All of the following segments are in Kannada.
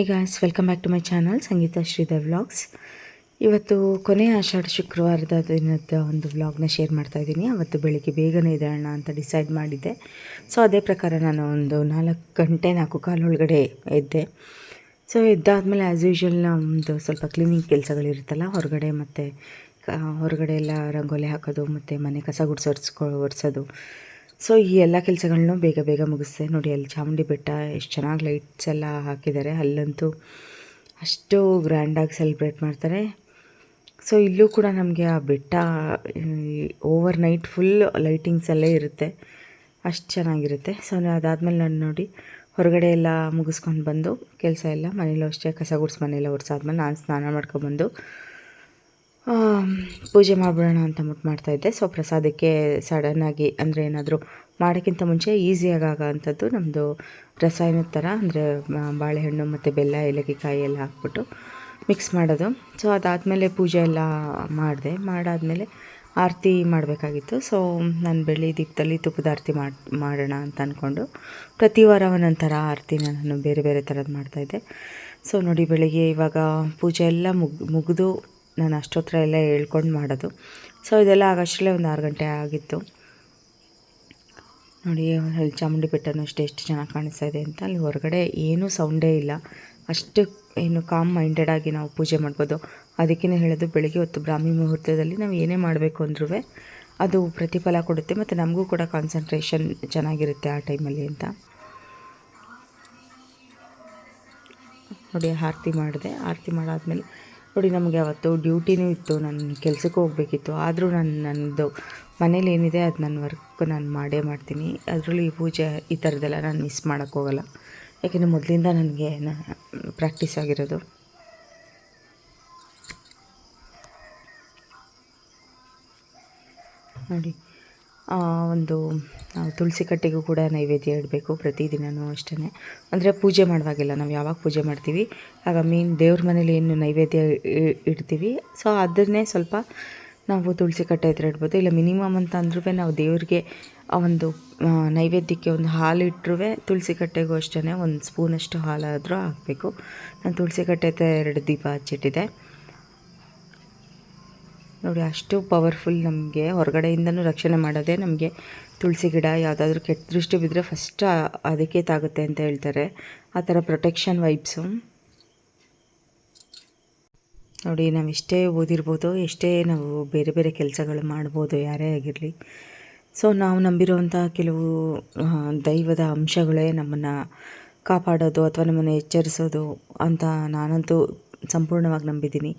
Hi guys welcome back to my channel Sangeetha Sridhar vlogs ಇವತ್ತು ಕೊನೆಯ ಆಷಾಢ ಶುಕ್ರವಾರದ ದಿನದ ಒಂದು ವ್ಲಾಗ್ನ ಶೇರ್ ಮಾಡ್ತಾ ಇದ್ದೀನಿ. ಅವತ್ತು ಬೆಳಿಗ್ಗೆ ಬೇಗನೆ ಇದ್ದೋಣ ಅಂತ ಡಿಸೈಡ್ ಮಾಡಿದ್ದೆ. ಸೊ ಅದೇ ಪ್ರಕಾರ ನಾನು ಒಂದು ನಾಲ್ಕು ಗಂಟೆ, ನಾಲ್ಕು ಕಾಲು ಒಳಗಡೆ ಎದ್ದೆ. ಸೊ ಎದ್ದಾದಮೇಲೆ ಆ್ಯಸ್ ಯೂಶ್ವಲ್ ನಮ್ಮದು ಸ್ವಲ್ಪ ಕ್ಲೀನಿಂಗ್ ಕೆಲಸಗಳಿರುತ್ತಲ್ಲ, ಹೊರಗಡೆ ಮತ್ತು ಹೊರಗಡೆ ಎಲ್ಲ ರಂಗೋಲಿ ಹಾಕೋದು, ಮತ್ತು ಮನೆ ಕಸ ಗುಡಿಸೋರ್ಸ್ಕೊ ಒರೆಸೋದು. ಸೊ ಈ ಎಲ್ಲ ಕೆಲಸಗಳನ್ನೂ ಬೇಗ ಬೇಗ ಮುಗಿಸ್ದೆ. ನೋಡಿ, ಅಲ್ಲಿ ಚಾಮುಂಡಿ ಬೆಟ್ಟ ಎಷ್ಟು ಚೆನ್ನಾಗಿ ಲೈಟ್ಸ್ ಎಲ್ಲ ಹಾಕಿದ್ದಾರೆ. ಅಲ್ಲಂತೂ ಅಷ್ಟು ಗ್ರ್ಯಾಂಡಾಗಿ ಸೆಲೆಬ್ರೇಟ್ ಮಾಡ್ತಾರೆ. ಸೊ ಇಲ್ಲೂ ಕೂಡ ನಮಗೆ ಆ ಬೆಟ್ಟ ಓವರ್ ನೈಟ್ ಫುಲ್ ಲೈಟಿಂಗ್ಸ್ ಎಲ್ಲ ಇರುತ್ತೆ. ಅಷ್ಟು ಚೆನ್ನಾಗಿರುತ್ತೆ. ಸೊ ಅದಾದಮೇಲೆ ನಾನು ನೋಡಿ ಹೊರಗಡೆ ಎಲ್ಲ ಮುಗಿಸ್ಕೊಂಡು ಬಂದು ಕೆಲಸ ಎಲ್ಲ ಮನೇಲೂ ಅಷ್ಟೇ, ಕಸ ಗುಡಿಸಿ ಮನೆಯೆಲ್ಲ ಒರೆಸಾದ್ಮೇಲೆ ನಾನು ಸ್ನಾನ ಮಾಡ್ಕೊಬಂದು ಪೂಜೆ ಮಾಡಿಬಿಡೋಣ ಅಂತ ಅಂದ್ಬಿಟ್ಟು ಮಾಡ್ತಾಯಿದ್ದೆ ಸೊ ಪ್ರಸಾದಕ್ಕೆ ಸಡನ್ನಾಗಿ ಅಂದರೆ ಏನಾದರೂ ಮಾಡೋಕ್ಕಿಂತ ಮುಂಚೆ ಈಸಿಯಾಗಿ ಆಗೋವಂಥದ್ದು ನಮ್ಮದು ರಸಾಯನದ ಥರ ಅಂದರೆ ಬಾಳೆಹಣ್ಣು ಮತ್ತು ಬೆಲ್ಲ, ಏಲಕ್ಕಿ, ಕಾಯಿ ಎಲ್ಲ ಹಾಕ್ಬಿಟ್ಟು ಮಿಕ್ಸ್ ಮಾಡೋದು. ಸೊ ಅದಾದಮೇಲೆ ಪೂಜೆ ಎಲ್ಲ ಮಾಡಿದೆ. ಮಾಡಾದಮೇಲೆ ಆರತಿ ಮಾಡಬೇಕಾಗಿತ್ತು. ಸೊ ನಾನು ಬೆಳ್ಳಿ ದೀಪದಲ್ಲಿ ತುಪ್ಪದ ಆರತಿ ಮಾಡಿ, ಮಾಡೋಣ ಅಂತ ಅಂದ್ಕೊಂಡು ಪ್ರತಿ ವಾರ ಒಂದೊಂಥರ ಆರತಿನ ನಾನು ಬೇರೆ ಬೇರೆ ಥರದ್ದು ಮಾಡ್ತಾಯಿದ್ದೆ ಸೊ ನೋಡಿ, ಬೆಳಿಗ್ಗೆ ಇವಾಗ ಪೂಜೆ ಎಲ್ಲ ಮುಗ್, ಮುಗಿದು ನಾನು ಅಷ್ಟೊತ್ತರ ಎಲ್ಲ ಹೇಳ್ಕೊಂಡು ಮಾಡೋದು. ಸೊ ಇದೆಲ್ಲ ಆಗೋಷ್ಟರಲ್ಲೇ ಒಂದು ಆರು ಗಂಟೆ ಆಗಿತ್ತು. ನೋಡಿ, ಅಲ್ಲಿ ಚಾಮುಂಡಿ ಬೆಟ್ಟನೂ ಅಷ್ಟೇ ಎಷ್ಟು ಚೆನ್ನಾಗಿ ಕಾಣಿಸ್ತಾ ಇದೆ ಅಂತ. ಅಲ್ಲಿ ಹೊರಗಡೆ ಏನೂ ಸೌಂಡೇ ಇಲ್ಲ. ಅಷ್ಟು ಏನು ಕಾಮ್ ಮೈಂಡೆಡಾಗಿ ನಾವು ಪೂಜೆ ಮಾಡ್ಬೋದು. ಅದಕ್ಕೇ ಹೇಳೋದು, ಬೆಳಗ್ಗೆ ಹೊತ್ತು ಬ್ರಾಹ್ಮಿ ಮುಹೂರ್ತದಲ್ಲಿ ನಾವು ಏನೇ ಮಾಡಬೇಕು ಅಂದ್ರೂ ಅದು ಪ್ರತಿಫಲ ಕೊಡುತ್ತೆ ಮತ್ತು ನಮಗೂ ಕೂಡ ಕಾನ್ಸಂಟ್ರೇಷನ್ ಚೆನ್ನಾಗಿರುತ್ತೆ ಆ ಟೈಮಲ್ಲಿ ಅಂತ. ನೋಡಿ, ಆರತಿ ಮಾಡಿದೆ. ಆರತಿ ಮಾಡಾದ್ಮೇಲೆ ನೋಡಿ, ನಮಗೆ ಅವತ್ತು ಡ್ಯೂಟಿನೂ ಇತ್ತು ನನ್ನ ಕೆಲಸಕ್ಕೆ ಹೋಗಬೇಕಿತ್ತು. ಆದರೂ ನಾನು ನನ್ನದು ಮನೇಲಿ ಏನಿದೆ, ಅದು ನನ್ನ ವರ್ಕ್ ನಾನು ಮಾಡೇ ಮಾಡ್ತೀನಿ. ಅದರಲ್ಲಿ ಈ ಪೂಜೆ ಈ ಥರದ್ದೆಲ್ಲ ನಾನು ಮಿಸ್ ಮಾಡೋಕ್ಕೋಗಲ್ಲ ಯಾಕೆಂದರೆ ಮೊದಲಿಂದ ನನಗೆ ಪ್ರಾಕ್ಟೀಸ್ ಆಗಿರೋದು. ನೋಡಿ ಒಂದು ನಾವು ತುಳಸಿ ಕಟ್ಟೆಗೂ ಕೂಡ ನೈವೇದ್ಯ ಇಡಬೇಕು ಪ್ರತಿದಿನವೂ ಅಷ್ಟೇ ಅಂದರೆ ಪೂಜೆ ಮಾಡುವಾಗಿಲ್ಲ ನಾವು ಯಾವಾಗ ಪೂಜೆ ಮಾಡ್ತೀವಿ, ಆಗ ಮೀನ್ ದೇವ್ರ ಮನೇಲಿ ಏನು ನೈವೇದ್ಯ ಇಡ್ತೀವಿ. ಸೊ ಅದನ್ನೇ ಸ್ವಲ್ಪ ನಾವು ತುಳಸಿ ಕಟ್ಟೆ ಹತ್ರ ಇಡ್ಬೋದು. ಇಲ್ಲ ಮಿನಿಮಮ್ ಅಂತ ಅಂದ್ರೂ ನಾವು ದೇವ್ರಿಗೆ ಆ ಒಂದು ನೈವೇದ್ಯಕ್ಕೆ ಒಂದು ಹಾಲು ಇಟ್ಟರೂ ತುಳಸಿ ಕಟ್ಟೆಗೂ ಅಷ್ಟೇ ಒಂದು ಸ್ಪೂನಷ್ಟು ಹಾಲಾದರೂ ಹಾಕಬೇಕು. ನಾನು ತುಳಸಿ ಕಟ್ಟೆ ಹತ್ರ ಎರಡು ದೀಪ ಹಚ್ಚಿಟ್ಟಿದ್ದೆ. ನೋಡಿ, ಅಷ್ಟು ಪವರ್ಫುಲ್ ನಮಗೆ. ಹೊರಗಡೆಯಿಂದನೂ ರಕ್ಷಣೆ ಮಾಡೋದೇ ನಮಗೆ ತುಳಸಿ ಗಿಡ, ಯಾವುದಾದ್ರೂ ಕೆಟ್ಟ ದೃಷ್ಟಿ ಬಿದ್ದರೆ ಫಸ್ಟ್ ಅದಕ್ಕೆ ತಾಗುತ್ತೆ ಅಂತ ಹೇಳ್ತಾರೆ. ಆ ಥರ ಪ್ರೊಟೆಕ್ಷನ್ ವೈಬ್ಸು ನೋಡಿ ನಾವು ಎಷ್ಟೇ ಓದಿರ್ಬೋದು, ಎಷ್ಟೇ ನಾವು ಬೇರೆ ಬೇರೆ ಕೆಲಸಗಳು ಮಾಡ್ಬೋದು, ಯಾರೇ ಆಗಿರಲಿ. ಸೊ ನಾವು ನಂಬಿರುವಂಥ ಕೆಲವು ದೈವದ ಅಂಶಗಳೇ ನಮ್ಮನ್ನು ಕಾಪಾಡೋದು ಅಥವಾ ನಮ್ಮನ್ನು ಎಚ್ಚರಿಸೋದು ಅಂತ ನಾನಂತೂ ಸಂಪೂರ್ಣವಾಗಿ ನಂಬಿದ್ದೀನಿ.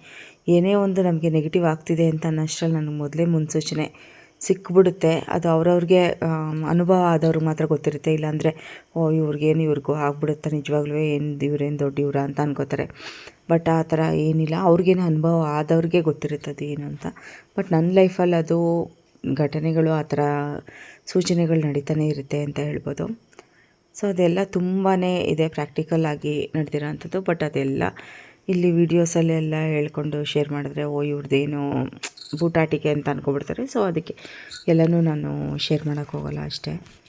ಏನೇ ಒಂದು ನಮಗೆ ನೆಗೆಟಿವ್ ಆಗ್ತಿದೆ ಅಂತ ಅನ್ನೋಷ್ಟರಲ್ಲಿ ನನಗೆ ಮೊದಲೇ ಮುನ್ಸೂಚನೆ ಸಿಕ್ಬಿಡುತ್ತೆ. ಅದು ಅವ್ರವ್ರಿಗೆ ಅನುಭವ ಆದವ್ರಿಗೆ ಮಾತ್ರ ಗೊತ್ತಿರುತ್ತೆ. ಇಲ್ಲಾಂದರೆ, ಓ, ಇವ್ರಿಗೇನು ಇವ್ರಿಗೂ ಆಗ್ಬಿಡುತ್ತೆ ನಿಜವಾಗ್ಲೂ ಏನು ಇವ್ರೇನು ದೊಡ್ಡ ಇವ್ರ ಅಂತ ಅನ್ಕೋತಾರೆ. ಬಟ್ ಆ ಥರ ಏನಿಲ್ಲ. ಅವ್ರಿಗೇನು ಅನುಭವ ಆದವ್ರಿಗೆ ಗೊತ್ತಿರುತ್ತೆ ಅದು ಏನು ಅಂತ. ಬಟ್ ನನ್ನ ಲೈಫಲ್ಲಿ ಅದು ಘಟನೆಗಳು ಆ ಥರ ಸೂಚನೆಗಳು ನಡೀತಾನೆ ಇರುತ್ತೆ ಅಂತ ಹೇಳ್ಬೋದು. ಸೊ ಅದೆಲ್ಲ ತುಂಬಾ ಇದೆ ಪ್ರಾಕ್ಟಿಕಲ್ ಆಗಿ ನಡೆದಿರೋಂಥದ್ದು. ಬಟ್ ಅದೆಲ್ಲ ಇಲ್ಲಿ ವೀಡಿಯೋಸಲ್ಲೆಲ್ಲ ಹೇಳ್ಕೊಂಡು ಶೇರ್ ಮಾಡಿದ್ರೆ, ಓ ಇವ್ರದ್ದೇನು ಬೂಟಾಟಿಕೆ ಅಂತ ಅಂದ್ಕೊಬಿಡ್ತಾರೆ ಸೊ ಅದಕ್ಕೆ ಎಲ್ಲನೂ ನಾನು ಶೇರ್ ಮಾಡೋಕ್ಕೋಗಲ್ಲ ಅಷ್ಟೇ.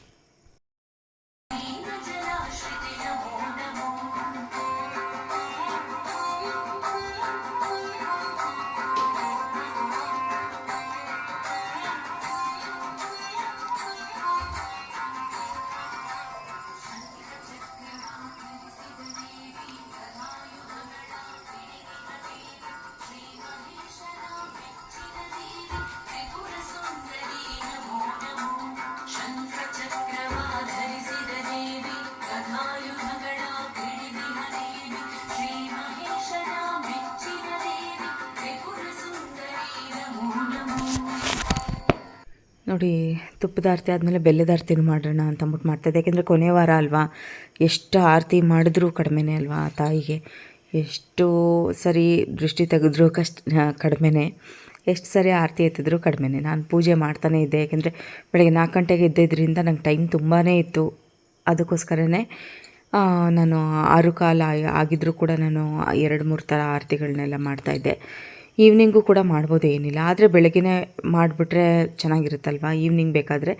ನೋಡಿ, ತುಪ್ಪದ ಆರತಿ ಆದಮೇಲೆ ಬೆಲ್ಲದ ಆರತಿನೂ ಮಾಡೋಣ ಅಂತ ಅಂದ್ಬಿಟ್ಟು ಮಾಡ್ತಾಯಿದ್ದೆ ಯಾಕೆಂದರೆ ಕೊನೆ ವಾರ ಅಲ್ವಾ? ಎಷ್ಟು ಆರತಿ ಮಾಡಿದ್ರೂ ಕಡಿಮೆನೇ ಅಲ್ವಾ ಆ ತಾಯಿಗೆ? ಎಷ್ಟು ಸರಿ ದೃಷ್ಟಿ ತೆಗೆದ್ರೂ ಕಷ್ಟ ಕಡಿಮೆನೇ. ಎಷ್ಟು ಸರಿ ಆರತಿ ಎತ್ತಿದ್ರು ಕಡಿಮೆನೇ. ನಾನು ಪೂಜೆ ಮಾಡ್ತಾನೇ ಇದ್ದೆ. ಯಾಕೆಂದರೆ ಬೆಳಗ್ಗೆ ನಾಲ್ಕು ಗಂಟೆಗೆ ಎದ್ದಿದ್ದರಿಂದ ನಂಗೆ ಟೈಮ್ ತುಂಬಾ ಇತ್ತು. ಅದಕ್ಕೋಸ್ಕರನೇ ನಾನು ಆರು ಕಾಲ ಆಗಿದ್ದರೂ ಕೂಡ ನಾನು ಎರಡು, ಮೂರು ಥರ ಆರತಿಗಳನ್ನೆಲ್ಲ ಮಾಡ್ತಾಯಿದ್ದೆ ಈವ್ನಿಂಗು ಕೂಡ ಮಾಡ್ಬೋದು ಏನಿಲ್ಲ. ಆದರೆ ಬೆಳಗ್ಗೆನೇ ಮಾಡಿಬಿಟ್ರೆ ಚೆನ್ನಾಗಿರುತ್ತಲ್ವ? ಈವ್ನಿಂಗ್ ಬೇಕಾದರೆ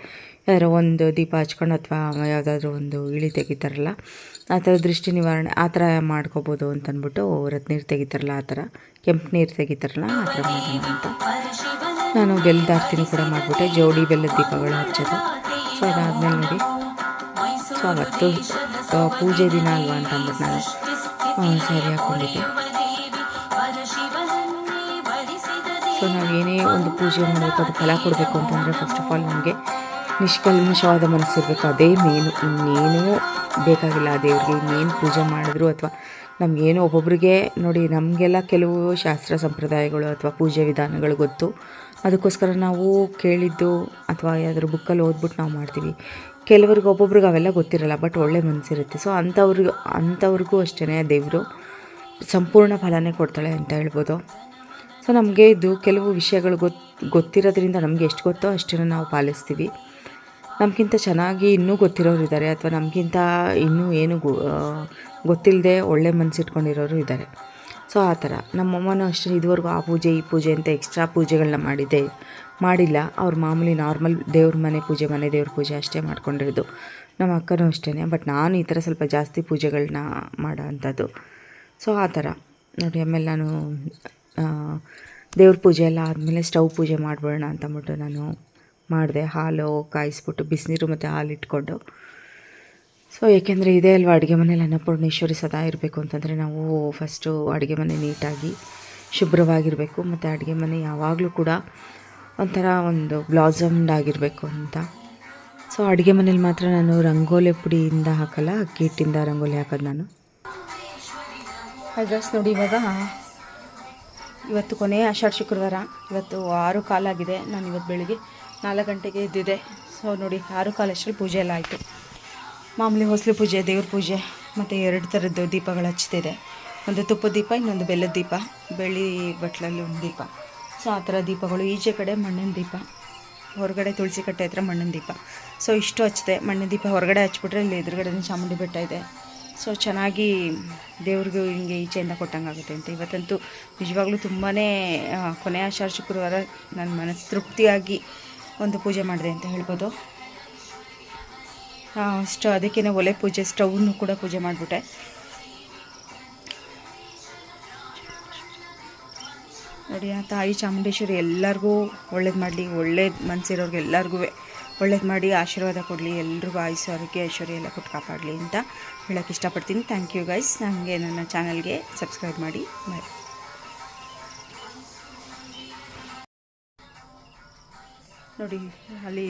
ಯಾರೋ ಒಂದು ದೀಪ ಹಚ್ಕೊಂಡು ಅಥವಾ ಯಾವುದಾದ್ರೂ ಒಂದು ಇಳಿ ತೆಗಿತಾರಲ್ಲ, ಆ ಥರ ದೃಷ್ಟಿ ನಿವಾರಣೆ, ಆ ಥರ ಮಾಡ್ಕೋಬೋದು ಅಂತಂದ್ಬಿಟ್ಟು ರತ್ ನೀರು ತೆಗಿತಾರಲ್ಲ, ಆ ಥರ ಕೆಂಪು ನೀರು ತೆಗಿತಾರಲ್ಲ, ಆ ಥರ ಮಾಡೋಣ ನಾನು ಬೆಲ್ಲದ ಆರತಿನೂ ಕೂಡ ಮಾಡಿಬಿಟ್ಟೆ. ಜೋಡಿ ಬೆಲ್ಲದ ದೀಪಗಳು ಹಚ್ಚೋದು. ಸೊ ಅದಾದಮೇಲೆ ನೋಡಿ. ಸೊ ಅವತ್ತು ಪೂಜೆ ದಿನ ಅಲ್ವಾ ಅಂತಂದ್ಬಿಟ್ಟು ನಾನು ಸರಿ ಹಾಕ್ಕೊಂಡಿದ್ದೆ ಸೊ ನಾವು ಏನೇ ಒಂದು ಪೂಜೆ ಮಾಡಬೇಕು, ಅದು ಫಲ ಕೊಡಬೇಕು ಅಂತಂದರೆ ಫಸ್ಟ್ ಆಫ್ ಆಲ್ ನಮಗೆ ನಿಷ್ಕಲ್ಮಶವಾದ ಮನಸ್ಸಿರಬೇಕು. ಅದೇ ಮೇನು ಇನ್ನೇನೂ ಬೇಕಾಗಿಲ್ಲ ಆ ದೇವ್ರಿಗೆ. ಇನ್ನೇನು ಪೂಜೆ ಮಾಡಿದ್ರು ಅಥವಾ ನಮಗೇನು ಒಬ್ಬೊಬ್ರಿಗೆ ನೋಡಿ ನಮಗೆಲ್ಲ ಕೆಲವು ಶಾಸ್ತ್ರ ಸಂಪ್ರದಾಯಗಳು ಅಥವಾ ಪೂಜೆ ವಿಧಾನಗಳು ಗೊತ್ತು. ಅದಕ್ಕೋಸ್ಕರ ನಾವು ಕೇಳಿದ್ದು ಅಥವಾ ಯಾವ್ದಾದ್ರು ಬುಕ್ಕಲ್ಲಿ ಓದ್ಬಿಟ್ಟು ನಾವು ಮಾಡ್ತೀವಿ. ಕೆಲವ್ರಿಗೆ ಒಬ್ಬೊಬ್ರಿಗೆ ಅವೆಲ್ಲ ಗೊತ್ತಿರಲ್ಲ ಬಟ್ ಒಳ್ಳೆ ಮನಸ್ಸಿರುತ್ತೆ. ಸೊ ಅಂಥವ್ರಿಗೂ ಅಂಥವ್ರಿಗೂ ಅಷ್ಟೇ ದೇವರು ಸಂಪೂರ್ಣ ಫಲನೇ ಕೊಡ್ತಾಳೆ ಅಂತ ಹೇಳ್ಬೋದು. ಸೊ ನಮಗೆ ಇದು ಕೆಲವು ವಿಷಯಗಳು ಗೊತ್ತು ಗೊತ್ತಿರೋದ್ರಿಂದ ನಮಗೆ ಎಷ್ಟು ಗೊತ್ತೋ ಅಷ್ಟನ್ನು ನಾವು ಪಾಲಿಸ್ತೀವಿ. ನಮಗಿಂತ ಚೆನ್ನಾಗಿ ಇನ್ನೂ ಗೊತ್ತಿರೋರು ಇದ್ದಾರೆ ಅಥವಾ ನಮಗಿಂತ ಇನ್ನೂ ಏನು ಗೊತ್ತಿಲ್ಲದೆ ಒಳ್ಳೆ ಮನಸ್ಸಿಟ್ಕೊಂಡಿರೋರು ಇದ್ದಾರೆ. ಸೊ ಆ ಥರ. ನಮ್ಮಮ್ಮನೂ ಅಷ್ಟೇ ಇದುವರೆಗೂ ಆ ಪೂಜೆ, ಈ ಪೂಜೆ ಅಂತ ಎಕ್ಸ್ಟ್ರಾ ಪೂಜೆಗಳನ್ನ ಮಾಡಿದ್ದೆ ಮಾಡಿಲ್ಲ. ಅವ್ರು ಮಾಮೂಲಿ ನಾರ್ಮಲ್ ದೇವ್ರ ಮನೆ ಪೂಜೆ, ಮನೆ ದೇವ್ರ ಪೂಜೆ ಅಷ್ಟೇ ಮಾಡ್ಕೊಂಡಿರೋದು. ನಮ್ಮ ಅಕ್ಕನೂ ಅಷ್ಟೇ ಬಟ್ ನಾನು ಈ ಥರ ಸ್ವಲ್ಪ ಜಾಸ್ತಿ ಪೂಜೆಗಳನ್ನ ಮಾಡೋ ಅಂಥದ್ದು. ಸೊ ಆ ಥರ. ನೋಡಿ, ಆಮೇಲೆ ನಾನು ದೇವ್ರ ಪೂಜೆ ಎಲ್ಲ ಆದಮೇಲೆ ಸ್ಟವ್ ಪೂಜೆ ಮಾಡಿಬಿಡೋಣ ಅಂತ ಅಂದ್ಬಿಟ್ಟು ನಾನು ಮಾಡಿದೆ. ಹಾಲು ಕಾಯಿಸ್ಬಿಟ್ಟು ಬಿಸಿನೀರು ಮತ್ತು ಹಾಲು ಇಟ್ಕೊಂಡು ಸೊ ಏಕೆಂದರೆ ಇದೇ ಅಲ್ವಾ, ಅಡುಗೆ ಮನೇಲಿ ಅನ್ನಪೂರ್ಣೇಶ್ವರಿ ಸದಾ ಇರಬೇಕು ಅಂತಂದರೆ ನಾವು ಫಸ್ಟು ಅಡುಗೆ ಮನೆ ನೀಟಾಗಿ ಶುಭ್ರವಾಗಿರಬೇಕು. ಮತ್ತು ಅಡುಗೆ ಮನೆ ಯಾವಾಗಲೂ ಕೂಡ ಒಂಥರ ಒಂದು ಬ್ಲಾಸಮ್ಡ್ ಆಗಿರಬೇಕು ಅಂತ. ಸೊ ಅಡುಗೆ ಮನೇಲಿ ಮಾತ್ರ ನಾನು ರಂಗೋಲಿ ಪುಡಿಯಿಂದ ಹಾಕಲ್ಲ, ಅಕ್ಕಿ ಹಿಟ್ಟಿಂದ ರಂಗೋಲಿ ಹಾಕೋದು ನಾನು. ಅಡ್ರೆಸ್ ನೋಡಿ ಇವಾಗ ಇವತ್ತು ಕೊನೆಯ ಆಷಾಢ ಶುಕ್ರವಾರ. ಇವತ್ತು ಆರು ಕಾಲಾಗಿದೆ ನಾನು ಇವತ್ತು ಬೆಳಿಗ್ಗೆ ನಾಲ್ಕು ಗಂಟೆಗೆ ಎದ್ದಿದೆ ಸೊ ನೋಡಿ, ಆರು ಕಾಲಷ್ಟರಲ್ಲಿ ಪೂಜೆ ಎಲ್ಲ ಆಯಿತು. ಮಾಮೂಲಿ ಹೊಸಲು ಪೂಜೆ, ದೇವ್ರ ಪೂಜೆ, ಮತ್ತು ಎರಡು ಥರದ್ದು ದೀಪಗಳು ಹಚ್ತಿದೆ ಒಂದು ತುಪ್ಪದ ದೀಪ, ಇನ್ನೊಂದು ಬೆಲ್ಲದ ದೀಪ, ಬೆಳ್ಳಿ ಬಟ್ಲಲ್ಲಿ ಒಂದು ದೀಪ. ಸೊ ಆ ಥರ ದೀಪಗಳು. ಈಚೆ ಕಡೆ ಮಣ್ಣಿನ ದೀಪ, ಹೊರಗಡೆ ತುಳಸಿ ಕಟ್ಟೆ ಹತ್ರ ಮಣ್ಣಿನ ದೀಪ. ಸೊ ಇಷ್ಟು ಹಚ್ಚಿದೆ. ಮಣ್ಣಿನ ದೀಪ ಹೊರಗಡೆ ಹಚ್ಬಿಟ್ರೆ ಇಲ್ಲಿ ಎದುರುಗಡೆ ಚಾಮುಂಡಿ ಬೆಟ್ಟ ಇದೆ. ಸೊ ಚೆನ್ನಾಗಿ ದೇವ್ರಿಗೂ ಹಿಂಗೆ ಈಚೆಯಿಂದ ಕೊಟ್ಟಂಗೆ ಆಗುತ್ತೆ ಅಂತ. ಇವತ್ತಂತೂ ನಿಜವಾಗ್ಲೂ ತುಂಬಾ ಕೊನೆಯ ಆಷಾಢ ಶುಕ್ರವಾರ ನನ್ನ ಮನಸ್ಸು ತೃಪ್ತಿಯಾಗಿ ಒಂದು ಪೂಜೆ ಮಾಡಿದೆ ಅಂತ ಹೇಳ್ಬೋದು. ಸ್ಟ ಅದಕ್ಕೇನೆ ಒಲೆ ಪೂಜೆ, ಸ್ಟವ್ನು ಕೂಡ ಪೂಜೆ ಮಾಡಿಬಿಟ್ಟೆ. ನೋಡಿ, ಆ ತಾಯಿ ಚಾಮುಂಡೇಶ್ವರಿ ಎಲ್ಲರಿಗೂ ಒಳ್ಳೇದು ಮಾಡಲಿ, ಒಳ್ಳೇದು ಮನಸ್ಸಿರೋರ್ಗೆ ಎಲ್ಲರಿಗೂ ಒಳ್ಳೇದು ಮಾಡಿ, ಆಶೀರ್ವಾದ ಕೊಡಲಿ ಎಲ್ರಿಗೂ ಆಯುಸ್ಸು ಆರೋಗ್ಯ, ಐಶ್ವರ್ಯ ಎಲ್ಲ ಕೊಟ್ಟು ಕಾಪಾಡಲಿ ಅಂತ ಹೇಳೋಕ್ಕೆ ಇಷ್ಟಪಡ್ತೀನಿ. ಥ್ಯಾಂಕ್ ಯು ಗೈಸ್ ನನಗೆ ನನ್ನ ಚಾನಲ್ಗೆ ಸಬ್ಸ್ಕ್ರೈಬ್ ಮಾಡಿ. ಬಾಯ್ ನೋಡಿ, ಅಲ್ಲಿ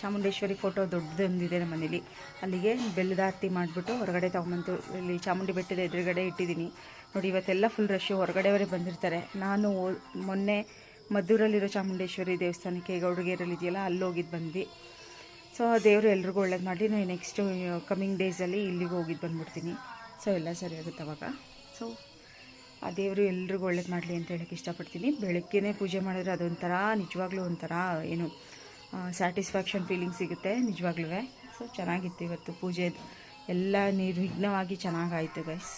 ಚಾಮುಂಡೇಶ್ವರಿ ಫೋಟೋ ದೊಡ್ಡದೊಂದಿದೆ ನಮ್ಮ ಮನೇಲಿ. ಅಲ್ಲಿಗೆ ಬೆಲ್ಲದ ಆರತಿ ಮಾಡಿಬಿಟ್ಟು ಹೊರಗಡೆ ತೊಗೊಂಬಂತು ಇಲ್ಲಿ ಚಾಮುಂಡಿ ಬೆಟ್ಟದ ಎದುರುಗಡೆ ಇಟ್ಟಿದ್ದೀನಿ. ನೋಡಿ, ಇವತ್ತೆಲ್ಲ ಫುಲ್ ರಶ್ಶು ಹೊರಗಡೆಯವರೇ ಬಂದಿರ್ತಾರೆ. ನಾನು ಮೊನ್ನೆ ಮದ್ದೂರಲ್ಲಿರೋ ಚಾಮುಂಡೇಶ್ವರಿ ದೇವಸ್ಥಾನಕ್ಕೆ ಗೌಡಗೇರಲ್ಲಿ ಇದೆಯಲ್ಲ ಅಲ್ಲಿ ಹೋಗಿದ್ದು ಬಂದ್ವಿ ಸೊ ದೇವರು ಎಲ್ರಿಗೂ ಒಳ್ಳೇದು ಮಾಡಿ ನಾನು ನೆಕ್ಸ್ಟು ಕಮ್ಮಿಂಗ್ ಡೇಸಲ್ಲಿ ಇಲ್ಲಿಗೆ ಹೋಗಿದ್ದು ಬಂದ್ಬಿಡ್ತೀನಿ. ಸೊ ಎಲ್ಲ ಸರಿ ಆಗುತ್ತೆ ಅವಾಗ. ಸೊ ಆ ದೇವರು ಎಲ್ರಿಗೂ ಒಳ್ಳೇದು ಮಾಡಲಿ ಅಂತ ಹೇಳಕ್ಕೆ ಇಷ್ಟಪಡ್ತೀನಿ. ಬೆಳಗ್ಗೆನೇ ಪೂಜೆ ಮಾಡಿದ್ರೆ ಅದೊಂಥರ, ನಿಜವಾಗ್ಲೂ ಒಂಥರ ಏನು ಸ್ಯಾಟಿಸ್ಫ್ಯಾಕ್ಷನ್ ಫೀಲಿಂಗ್ ಸಿಗುತ್ತೆ ನಿಜವಾಗ್ಲೂ ಸೊ ಚೆನ್ನಾಗಿತ್ತು ಇವತ್ತು ಪೂಜೆ. ಎಲ್ಲ ನಿರ್ವಿಘ್ನವಾಗಿ ಚೆನ್ನಾಗಾಯಿತು ಗೈಸ್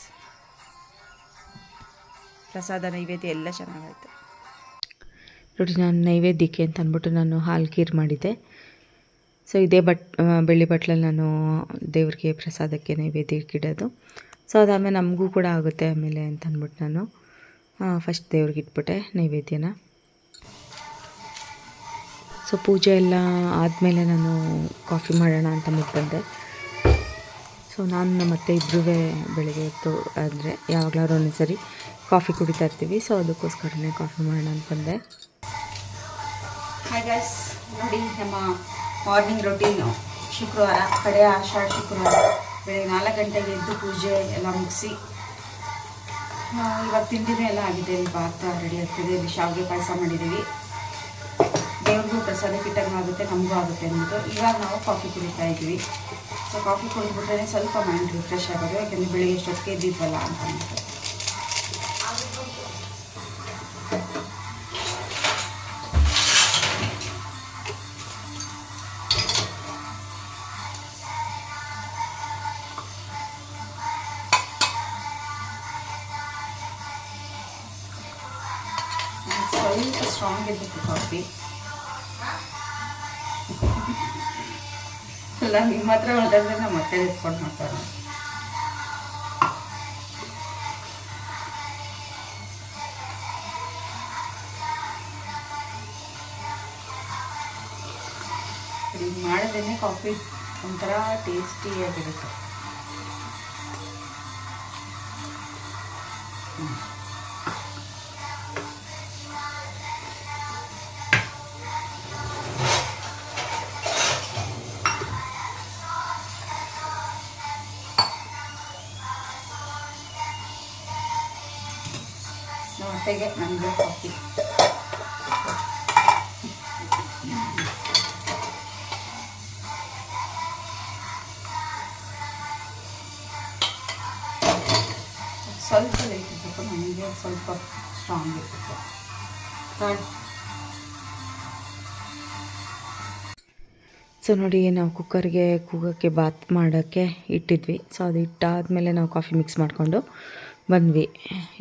ಪ್ರಸಾದ ನೈವೇದ್ಯ ಎಲ್ಲ ಚೆನ್ನಾಗಾಯಿತು. ನೋಡಿ, ನಾನು ನೈವೇದ್ಯಕ್ಕೆ ಅಂತ ಅಂದ್ಬಿಟ್ಟು ನಾನು ಹಾಲು ಖೀರ್ ಮಾಡಿದ್ದೆ. ಸೊ ಇದೇ ಬಟ್ ಬೆಳ್ಳಿ ಬಟ್ಲಲ್ಲಿ ನಾನು ದೇವ್ರಿಗೆ ಪ್ರಸಾದಕ್ಕೆ ನೈವೇದ್ಯಕ್ಕೆ ಇಡೋದು ಸೊ ಅದಾದಮೇಲೆ ನಮಗೂ ಕೂಡ ಆಗುತ್ತೆ ಆಮೇಲೆ ಅಂತ ಅಂದ್ಬಿಟ್ಟು ನಾನು ಫಸ್ಟ್ ದೇವ್ರಿಗೆ ಇಟ್ಬಿಟ್ಟೆ ನೈವೇದ್ಯನ. ಸೊ ಪೂಜೆ ಎಲ್ಲ ಆದಮೇಲೆ ನಾನು ಕಾಫಿ ಮಾಡೋಣ ಅಂತ ಬಂದೆ ಸೊ ನಾನು ನಮ್ಮ ಅತ್ತೆ ಇಬ್ಬರೂ ಬೆಳಗ್ಗೆ ಹೊತ್ತು ಅಂದರೆ ಯಾವಾಗಲಾದ್ರೂ ಒಂದೊಂದು ಸರಿ ಕಾಫಿ ಕುಡಿತಾ ಇರ್ತೀವಿ. ಸೊ ಅದಕ್ಕೋಸ್ಕರನೇ ಕಾಫಿ ಮಾಡೋಣ ಅಂತ ಬಂದೆ. ಹಾಯ್ ನೋಡಿ ನಮ್ಮ ಮಾರ್ನಿಂಗ್ ರೊಟೀನು ಶುಕ್ರವಾರ, ಕಡೆ ಆಷಾಢ ಶುಕ್ರವಾರ. ಬೆಳಗ್ಗೆ ನಾಲ್ಕು ಗಂಟೆಗೆ ಎದ್ದು ಪೂಜೆ ಎಲ್ಲ ಮುಗಿಸಿ ಇವಾಗ ತಿಂಡಿನೂ ಎಲ್ಲ ಆಗಿದೆ. ಇಲ್ಲಿ ಭಾತ ರೆಡಿ ಆಗ್ತಿದೆ ಇಲ್ಲಿ ಶಾವಿಗೆ ಪಾಯಸ ಮಾಡಿದ್ದೀವಿ. ದೇವ್ರಿಗೂ ಪ್ರಸಾದ ಇಟ್ಟಂಗೆ ಆಗುತ್ತೆ, ನಮಗೂ ಆಗುತ್ತೆ ಅಂದ್ಬಿಟ್ಟು ಇವಾಗ ನಾವು ಕಾಫಿ ಕುಡಿತಾ ಇದ್ದೀವಿ. ಸೊ ಕಾಫಿ ಕುಡಿದ್ಬಿಟ್ರೆ ಸ್ವಲ್ಪ ಮೈಂಡ್ ರಿಫ್ರೆಶ್ ಆಗೋದು, ಯಾಕೆಂದರೆ ಬೆಳಿಗ್ಗೆ ಎಷ್ಟೊತ್ತಿಗೆ ದೀಪಲ್ಲ ಅಂತ ಅಂದ್ಬಿಟ್ಟು ಅಲ್ಲ ನಿಮ್ಮ ಹತ್ರ ಹೊಡೆದ್ರೆ ನಾವು ಮತ್ತೆ ಇಸ್ಕೊಂಡು ಮಾಡ್ತಾರೆ ಮಾಡಿದ್ರೇ ಕಾಫಿ ಒಂಥರ ಟೇಸ್ಟಿಯಾಗಿರುತ್ತೆ ನಮ್ಮ ಅತ್ತೆಗೆ ನನಗೆ ಕಾಫಿ ಸ್ವಲ್ಪ ಲೈಟ್ ನನಗೆ ಸ್ವಲ್ಪ ಸ್ಟ್ರಾಂಗ್ ಇರಬೇಕು ಸೊ ನೋಡಿ, ನಾವು ಕುಕ್ಕರ್ಗೆ ಕೂಗೋಕ್ಕೆ ಬಾತ್ ಮಾಡೋಕ್ಕೆ ಇಟ್ಟಿದ್ವಿ. ಸೊ ಅದು ಇಟ್ಟಾದಮೇಲೆ ನಾವು ಕಾಫಿ ಮಿಕ್ಸ್ ಮಾಡಿಕೊಂಡು ಬಂದ್ವಿ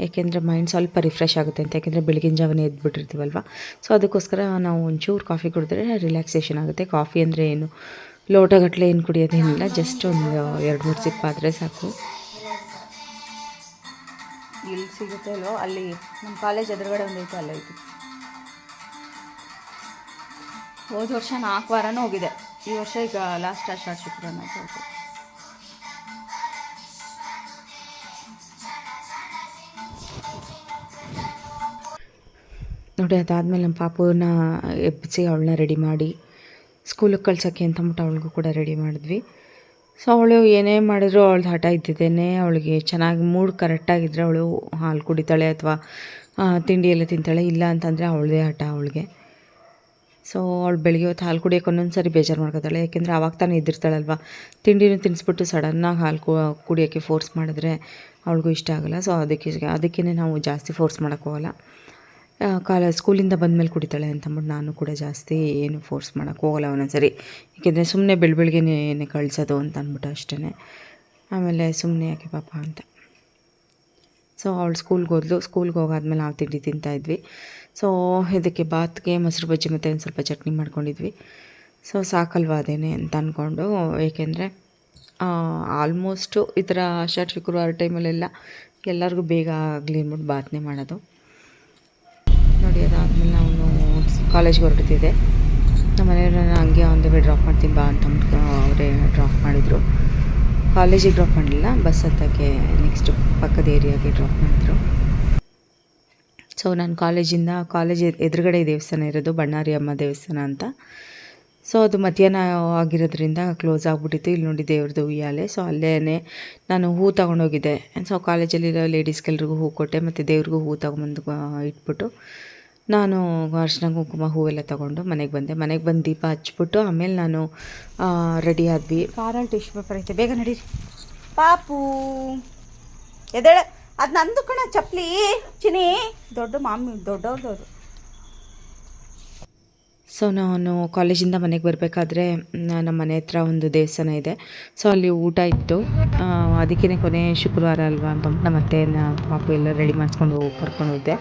ಏಕೆಂದರೆ ಮೈಂಡ್ ಸ್ವಲ್ಪ ರಿಫ್ರೆಶ್ ಆಗುತ್ತೆ ಅಂತ. ಯಾಕೆಂದರೆ ಬೆಳಗಿನ ಜಾವನೇ ಎದ್ಬಿಟ್ಟಿರ್ತೀವಲ್ವ? ಸೊ ಅದಕ್ಕೋಸ್ಕರ ನಾವು ಒಂಚೂರು ಕಾಫಿ ಕುಡಿದ್ರೆ ರಿಲ್ಯಾಕ್ಸೇಷನ್ ಆಗುತ್ತೆ. ಕಾಫಿ ಅಂದರೆ ಏನು? ಲೋಟಗಟ್ಟಲೆ ಏನು ಕುಡಿಯೋದೇನಿಲ್ಲ ಜಸ್ಟ್ ಒಂದು ಎರಡು, ಮೂರು ಸಿಪ್ ಆದರೆ ಸಾಕು. ಇಲ್ಲಿ ಸಿಗುತ್ತೆ ಅಲ್ವೋ ಅಲ್ಲಿ ನಮ್ಮ ಕಾಲೇಜ್ ಎದುರುಗಡೆ ಒಂದೈತೆ ಅಲ್ಲೈತಿ ಹೋದ ವರ್ಷ ನಾಲ್ಕು ವಾರನೂ ಹೋಗಿದೆ. ಈ ವರ್ಷ ಈಗ ಲಾಸ್ಟ್ ಆಷಾಢ ಶುಕ್ರವಾರ ನೋಡಿ ಅದಾದಮೇಲೆ ನಮ್ಮ ಪಾಪುನ ಎಬ್ಬಿಸಿ ಅವಳನ್ನ ರೆಡಿ ಮಾಡಿ ಸ್ಕೂಲಿಗೆ ಕಳ್ಸೋಕ್ಕೆ ಅಂತ ಅಂದ್ಬಿಟ್ಟು ಅವಳಿಗೂ ಕೂಡ ರೆಡಿ ಮಾಡಿದ್ವಿ. ಸೊ ಅವಳು ಏನೇ ಮಾಡಿದ್ರು ಅವಳದ್ದು ಹಠ ಇದ್ದಿದ್ದೇನೆ. ಅವಳಿಗೆ ಚೆನ್ನಾಗಿ ಮೂಡ್ ಕರೆಕ್ಟಾಗಿದ್ದರೆ ಅವಳು ಹಾಲು ಕುಡಿತಾಳೆ ಅಥವಾ ತಿಂಡಿ ಎಲ್ಲ ತಿಂತಾಳೆ. ಇಲ್ಲ ಅಂತಂದರೆ ಅವಳದೇ ಹಠ ಅವಳಿಗೆ. ಸೊ ಅವಳು ಬೆಳಿಗ್ಗೆ ಹೊತ್ತು ಹಾಲು ಕುಡಿಯೋಕೆ ಒಂದೊಂದು ಸರಿ ಬೇಜಾರು ಮಾಡ್ಕೋತಾಳೆ. ಯಾಕೆಂದರೆ ಅವಾಗ ತಾನೇ ಇದ್ದಿರ್ತಾಳಲ್ವ ತಿಂಡಿನೂ ತಿನ್ನಿಸ್ಬಿಟ್ಟು ಸಡನ್ನಾಗಿ ಹಾಲು ಕು ಕುಡಿಯೋಕ್ಕೆ ಫೋರ್ಸ್ ಮಾಡಿದ್ರೆ ಅವಳಿಗೂ ಇಷ್ಟ ಆಗೋಲ್ಲ. ಸೊ ಅದಕ್ಕೆ ಅದಕ್ಕೇ ನಾವು ಜಾಸ್ತಿ ಫೋರ್ಸ್ ಮಾಡೋಕ್ಕೆ ಹೋಗಲ್ಲ. ಆ, ಕಾಲ ಸ್ಕೂಲಿಂದ ಬಂದಮೇಲೆ ಕುಡಿತಾಳೆ ಅಂತಂದ್ಬಿಟ್ಟು ನಾನು ಕೂಡ ಜಾಸ್ತಿ ಏನು ಫೋರ್ಸ್ ಮಾಡೋಕ್ಕೆ ಹೋಗಲ್ಲ ಒಂದೊಂದ್ಸರಿ ಏಕೆಂದರೆ ಸುಮ್ಮನೆ ಬೆಳ ಬೆಳಗ್ಗೆನೇ ಕಳಿಸೋದು ಅಂತ ಅಂದ್ಬಿಟ್ಟು ಅಷ್ಟೇ ಆಮೇಲೆ ಸುಮ್ಮನೆ ಯಾಕೆ ಪಾಪ ಅಂತ. ಸೊ ಅವಳು ಸ್ಕೂಲ್ಗೆ ಹೋದ್ಲು. ಸ್ಕೂಲ್ಗೆ ಹೋಗಾದ್ಮೇಲೆ ನಾವು ತಿಂಡಿ ತಿಂತಾಯಿದ್ವಿ ಸೊ ಇದಕ್ಕೆ ಬಾತ್ಗೆ, ಮೊಸರು ಬಜ್ಜಿ ಮತ್ತು ಒಂದು ಸ್ವಲ್ಪ ಚಟ್ನಿ ಮಾಡ್ಕೊಂಡಿದ್ವಿ. ಸೊ ಸಾಕಲ್ವಾದೇನೆ ಅಂತ ಅಂದ್ಕೊಂಡು ಏಕೆಂದರೆ ಆಲ್ಮೋಸ್ಟು ಈ ಥರ ಆಷಾಢ ಶುಕ್ರವಾರ ಟೈಮಲ್ಲೆಲ್ಲ ಎಲ್ಲರಿಗೂ ಬೇಗ ಆಗಲಿ ಅಂದ್ಬಿಟ್ಟು ಬಾತ್ನೆ ಮಾಡೋದು. ನೋಡಿ, ಅದಾದಮೇಲೆ ನಾನು ಕಾಲೇಜ್ಗೆ ಹೊರಡ್ತಿದ್ದೆ. ನಮ್ಮ ಮನೆಯವ್ರನ್ನ ಹಂಗೆ ಒಂದು ವೇಳೆ ಡ್ರಾಪ್ ಮಾಡ್ತೀನಿ ಬಾ ಅಂತ ಅವರೇ ಡ್ರಾಪ್ ಮಾಡಿದರು. ಕಾಲೇಜಿಗೆ ಡ್ರಾಪ್ ಮಾಡಲಿಲ್ಲ ಬಸ್ ಹತ್ತಕ್ಕೆ ನೆಕ್ಸ್ಟ್ ಪಕ್ಕದ ಏರಿಯಾಗೆ ಡ್ರಾಪ್ ಮಾಡಿದ್ರು. ಸೊ ನಾನು ಕಾಲೇಜಿಂದ ಕಾಲೇಜ್ ಎದುರುಗಡೆ ದೇವಸ್ಥಾನ ಇರೋದು ಬಣ್ಣಾರಿ ಅಮ್ಮ ದೇವಸ್ಥಾನ ಅಂತ. ಸೊ ಅದು ಮಧ್ಯಾಹ್ನ ಆಗಿರೋದ್ರಿಂದ ಕ್ಲೋಸ್ ಆಗಿಬಿಟ್ಟಿತ್ತು. ಇಲ್ಲಿ ನೋಡಿ ದೇವ್ರದ್ದು ಉಯ್ಯಾಲೆ. ಸೊ ಅಲ್ಲೇ ನಾನು ಹೂ ತೊಗೊಂಡೋಗಿದ್ದೆ. ಸೊ ಕಾಲೇಜಲ್ಲಿರೋ ಲೇಡೀಸ್ಗೆಲ್ರಿಗೂ ಹೂ ಕೊಟ್ಟೆ, ಮತ್ತು ದೇವ್ರಿಗೂ ಹೂ ತೊಗೊಂಬಂದು ಇಟ್ಬಿಟ್ಟು ನಾನು ಅರ್ಶಿನ ಕುಂಕುಮ ಹೂವೆಲ್ಲ ತೊಗೊಂಡು ಮನೆಗೆ ಬಂದೆ. ಮನೆಗೆ ಬಂದು ದೀಪ ಹಚ್ಬಿಟ್ಟು ಆಮೇಲೆ ನಾನು ರೆಡಿ ಆದ್ವಿ. ಕಾರಲ್ಲಿ ಟಿಶ್ಯೂ ಪೇಪರ್ ಐತೆ ಬೇಗ ನಡೀರಿ. ಪಾಪು ಎದೇಳ ಅದು ನಂದು ಕಣ ಚಪ್ಪಲಿ. ಚಿನಿ ದೊಡ್ಡ ಮಾಮಿ ದೊಡ್ಡವ್ರದವ್ರು. ಸೊ ನಾನು ಕಾಲೇಜಿಂದ ಮನೆಗೆ ಬರಬೇಕಾದ್ರೆ ನಮ್ಮ ಮನೆ ಹತ್ರ ಒಂದು ದೇವಸ್ಥಾನ ಇದೆ. ಸೊ ಅಲ್ಲಿ ಊಟ ಇತ್ತು. ಅದಕ್ಕೇ ಕೊನೆ ಶುಕ್ರವಾರ ಅಲ್ವಾ ಅಂತ ನಮ್ಮ ಅತ್ತೆನ ಪಾಪು ಎಲ್ಲ ರೆಡಿ ಮಾಡಿಸ್ಕೊಂಡು ಕರ್ಕೊಂಡು ಹೋದೆ.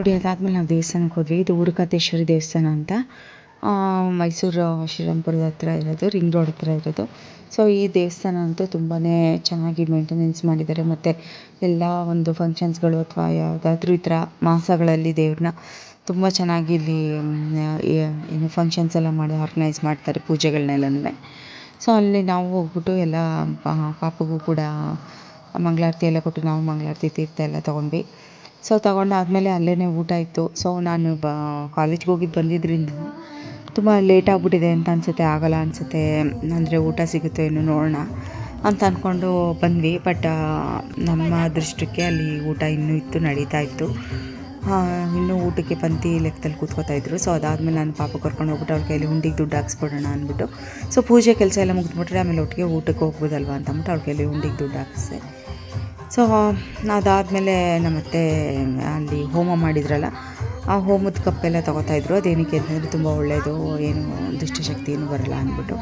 ನೋಡಿ. ಅದಾದ್ಮೇಲೆ ನಾವು ದೇವಸ್ಥಾನಕ್ಕೆ ಹೋದ್ವಿ. ಇದು ಉಡುಕತೇಶ್ವರಿ ದೇವಸ್ಥಾನ ಅಂತ. ಮೈಸೂರು, ಶ್ರೀರಾಮ್ಪುರದ ಹತ್ರ ಇರೋದು, ರಿಂಗ್ ರೋಡ್ ಹತ್ರ ಇರೋದು. ಸೊ ಈ ದೇವಸ್ಥಾನ ಅಂತೂ ತುಂಬಾ ಚೆನ್ನಾಗಿ ಮೇಂಟೆನೆನ್ಸ್ ಮಾಡಿದ್ದಾರೆ. ಮತ್ತು ಎಲ್ಲ ಒಂದು ಫಂಕ್ಷನ್ಸ್ಗಳು ಅಥವಾ ಯಾವುದಾದ್ರೂ ಈ ಥರ ಮಾಸಗಳಲ್ಲಿ ದೇವ್ರನ್ನ ತುಂಬ ಚೆನ್ನಾಗಿ ಇಲ್ಲಿ ಏನು ಫಂಕ್ಷನ್ಸ್ ಎಲ್ಲ ಮಾಡಿ ಆರ್ಗನೈಸ್ ಮಾಡ್ತಾರೆ ಪೂಜೆಗಳನ್ನೆಲ್ಲನೂ. ಸೊ ಅಲ್ಲಿ ನಾವು ಹೋಗ್ಬಿಟ್ಟು ಎಲ್ಲ ಪಾಪುಗೂ ಕೂಡ ಮಂಗಳಾರತಿ ಎಲ್ಲ ಕೊಟ್ಟು ನಾವು ಮಂಗಳಾರತಿ ತೀರ್ಥ ಎಲ್ಲ ತೊಗೊಂಡ್ವಿ. ಸೊ ತಗೊಂಡಾದ್ಮೇಲೆ ಅಲ್ಲೇ ಊಟ ಇತ್ತು ಸೊ ನಾನು ಬ ಕಾಲೇಜ್ಗೆ ಹೋಗಿದ್ದು ಬಂದಿದ್ದರಿಂದ ತುಂಬ ಲೇಟ್ ಆಗಿಬಿಟ್ಟಿದೆ ಅಂತ ಅನಿಸುತ್ತೆ. ಆಗಲ್ಲ ಅನಿಸುತ್ತೆ. ಅಂದರೆ ಊಟ ಸಿಗುತ್ತೋ ಏನೋ ನೋಡೋಣ ಅಂತ ಅಂದ್ಕೊಂಡು ಬಂದ್ವಿ. ಬಟ್ ನಮ್ಮ ಅದೃಷ್ಟಕ್ಕೆ ಅಲ್ಲಿ ಊಟ ಇನ್ನೂ ಇತ್ತು, ನಡೀತಾ ಇತ್ತು. ಇನ್ನೂ ಊಟಕ್ಕೆ ಪಂತಿ ಲೆಕ್ಕದಲ್ಲಿ ಕೂತ್ಕೋತಾ ಇದ್ರು. ಸೊ ಅದಾದಮೇಲೆ ನಾನು ಪಾಪ ಕರ್ಕೊಂಡು ಹೋಗ್ಬಿಟ್ಟು ಅವ್ರ ಕೈಯಲ್ಲಿ ಹುಂಡಿಗೆ ದುಡ್ಡು ಹಾಕ್ಸ್ಬಿಡೋಣ ಅಂದ್ಬಿಟ್ಟು. ಸೊ ಪೂಜೆ ಕೆಲಸ ಎಲ್ಲ ಮುಗಿದ್ಬಿಟ್ರೆ ಆಮೇಲೆ ಒಟ್ಟಿಗೆ ಊಟಕ್ಕೆ ಹೋಗ್ಬೋದಲ್ವ ಅಂತ ಅವ್ರ ಕೈಯಲ್ಲಿ ಹುಂಡಿಗೆ ದುಡ್ಡು ಹಾಕಿಸ್ದೆ. ಸೊ ಅದಾದಮೇಲೆ ನಮ್ಮತ್ತೆ, ಅಲ್ಲಿ ಹೋಮ ಮಾಡಿದ್ರಲ್ಲ, ಆ ಹೋಮದ ಕಪ್ಪೆಲ್ಲ ತೊಗೋತಾಯಿದ್ರು ಅದೇನಕ್ಕೆ ಅಂತಂದರೆ ತುಂಬ ಒಳ್ಳೆಯದು ಏನು ದುಷ್ಟಶಕ್ತಿ ಏನು ಬರಲ್ಲ ಅಂದ್ಬಿಟ್ಟು.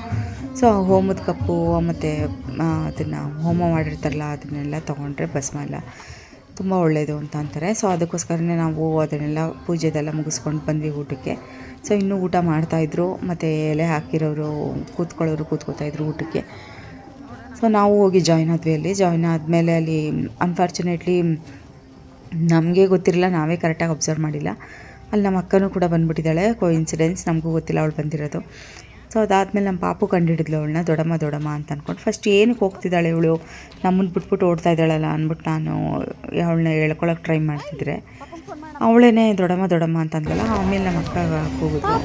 ಸೊ ಆ ಹೋಮದ ಕಪ್ಪು, ಮತ್ತು ಅದನ್ನು ಹೋಮ ಮಾಡಿರ್ತಾರಲ್ಲ, ಅದನ್ನೆಲ್ಲ ತೊಗೊಂಡ್ರೆ ಭಸ್ಮ ಎಲ್ಲ ತುಂಬ ಒಳ್ಳೆಯದು ಅಂತ ಅಂತಾರೆ. ಸೊ ಅದಕ್ಕೋಸ್ಕರನೇ ನಾವು ಅದನ್ನೆಲ್ಲ ಪೂಜೆದೆಲ್ಲ ಮುಗಿಸ್ಕೊಂಡು ಬಂದ್ವಿ ಊಟಕ್ಕೆ. ಸೊ ಇನ್ನೂ ಊಟ ಮಾಡ್ತಾಯಿದ್ರು ಮತ್ತು ಎಲೆ ಹಾಕಿರೋರು, ಕೂತ್ಕೊಳ್ಳೋರು ಕೂತ್ಕೋತಾಯಿದ್ರು ಊಟಕ್ಕೆ. ಸೊ ನಾವು ಹೋಗಿ ಜಾಯ್ನ್ ಆದ್ವಿ ಅಲ್ಲಿ. ಜಾಯ್ನ್ ಆದಮೇಲೆ ಅಲ್ಲಿ ಅನ್ಫಾರ್ಚುನೇಟ್ಲಿ ನಮಗೆ ಗೊತ್ತಿರಲಿಲ್ಲ. ನಾವೇ ಕರೆಕ್ಟಾಗಿ ಅಬ್ಸರ್ವ್ ಮಾಡಿಲ್ಲ. ಅಲ್ಲಿ ನಮ್ಮ ಅಕ್ಕನೂ ಕೂಡ ಬಂದುಬಿಟ್ಟಿದ್ದಾಳೆ. ಕೋ ಇನ್ಸಿಡೆನ್ಸ್ ನಮಗೂ ಗೊತ್ತಿಲ್ಲ. ಅವಳು ಬಂದಿರೋದು. ಸೊ ಅದಾದಮೇಲೆ ನಮ್ಮ ಪಾಪು ಕಂಡುಹಿಡಿದ್ಲು ಅವಳನ್ನ. ದೊಡಮ್ಮ ದೊಡಮ್ಮ ಅಂತ ಅಂದ್ಕೊಂಡು ಫಸ್ಟ್ ಏನಕ್ಕೆ ಹೋಗ್ತಿದ್ದಾಳೆ ಇವಳು? ನಮ್ಮನ್ನು ಬಿಟ್ಬಿಟ್ಟು ಓಡ್ತಾ ಇದ್ದಾಳಲ್ಲ ಅಂದ್ಬಿಟ್ಟು ನಾನು ಅವಳನ್ನ ಹೇಳ್ಕೊಳಕ್ಕೆ ಟ್ರೈ ಮಾಡ್ತಿದ್ರೆ. ಅವಳೇನೆ, ದೊಡಮ್ಮ ದೊಡಮ್ಮ ಅಂತ ಅಂದಲ್ಲ ಆಮೇಲೆ ನಮ್ಮ ಅಕ್ಕ ಕೂಗಿದ್ಲು